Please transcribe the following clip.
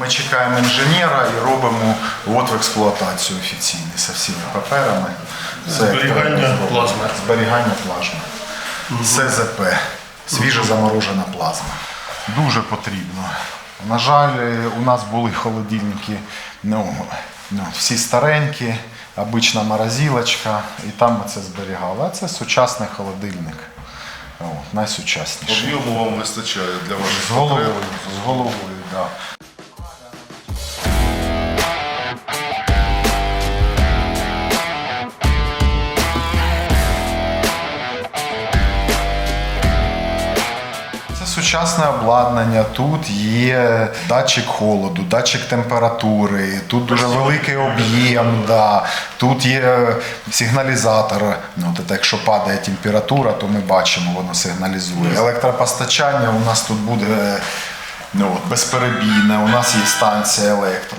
Ми чекаємо інженера і робимо ввод в експлуатацію офіційний з всіми паперами. Все Зберігання плазми. Зберігання плазми. СЗП. Свіжо заморожена плазма. Дуже потрібно. На жаль, у нас були холодильники, ну, ну, всі старенькі, обична морозилочка, і там ми це зберігали. А це сучасний холодильник. О, найсучасніший. Об'єму вам вистачає для ваших З головою, з головою, так. Да. Сучасне обладнання. Тут є датчик холоду, датчик температури, тут дуже великий об'єм. Да. Тут є сигналізатор. Ну, от, якщо падає температура, то ми бачимо, воно сигналізує. Електропостачання у нас тут буде ну, от, безперебійне. У нас є станція електро.